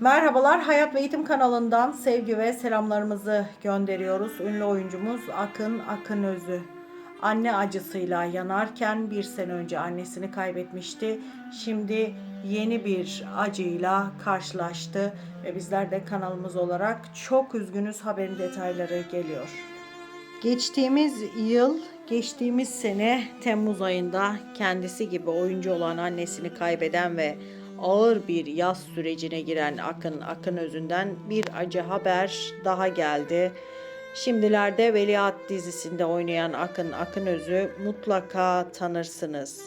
Merhabalar, Hayat ve Eğitim kanalından sevgi ve selamlarımızı gönderiyoruz. Ünlü oyuncumuz Akın Akınözü. Anne acısıyla yanarken bir sene önce annesini kaybetmişti. Şimdi yeni bir acıyla karşılaştı ve bizler de kanalımız olarak çok üzgünüz haberin detayları geliyor. Geçtiğimiz yıl, geçtiğimiz sene Temmuz ayında kendisi gibi oyuncu olan annesini kaybeden ve ağır bir yaz sürecine giren Akın Akın Özü'nden bir acı haber daha geldi. Şimdilerde Veliaht dizisinde oynayan Akın Akın Özü mutlaka tanırsınız.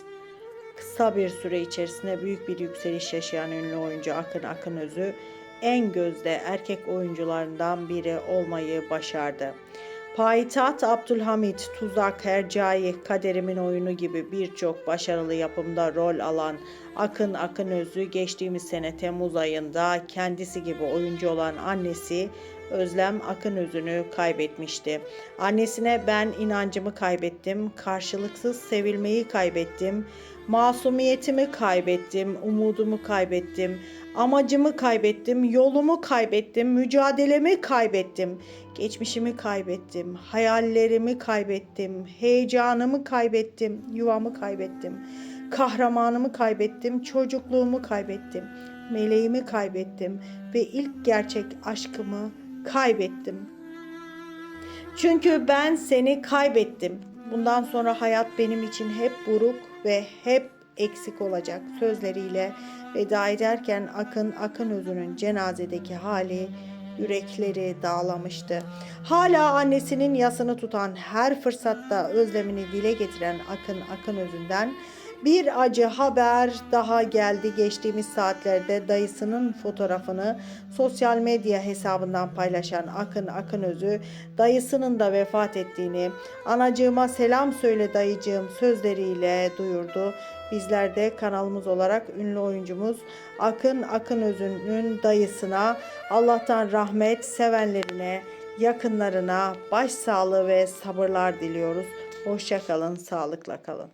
Kısa bir süre içerisinde büyük bir yükseliş yaşayan ünlü oyuncu Akın Akınözü en gözde erkek oyuncularından biri olmayı başardı. Payitaht Abdülhamit, Tuzak, Hercai, Kaderimin Oyunu gibi birçok başarılı yapımda rol alan Akın Akınözü geçtiğimiz sene Temmuz ayında kendisi gibi oyuncu olan annesi Özlem Akınözü'nü kaybetmişti. Annesine ben inancımı kaybettim, karşılıksız sevilmeyi kaybettim, masumiyetimi kaybettim, umudumu kaybettim, amacımı kaybettim, yolumu kaybettim, mücadelemi kaybettim, geçmişimi kaybettim, hayallerimi kaybettim, heyecanımı kaybettim, yuvamı kaybettim, kahramanımı kaybettim, çocukluğumu kaybettim, meleğimi kaybettim ve ilk gerçek aşkımı kaybettim. Çünkü ben seni kaybettim. Bundan sonra hayat benim için hep buruk ve hep eksik olacak sözleriyle veda ederken Akın Akın Özü'nün cenazedeki hali yürekleri dağlamıştı. Hala annesinin yasını tutan her fırsatta özlemini dile getiren Akın Akın Özü'nden bir acı haber daha geldi. Geçtiğimiz saatlerde dayısının fotoğrafını sosyal medya hesabından paylaşan Akın Akınözü dayısının da vefat ettiğini, anacığıma selam söyle dayıcığım sözleriyle duyurdu. Bizler de kanalımız olarak ünlü oyuncumuz Akın Akınözü'nün dayısına Allah'tan rahmet, sevenlerine, yakınlarına başsağlığı ve sabırlar diliyoruz. Hoşça kalın, sağlıkla kalın.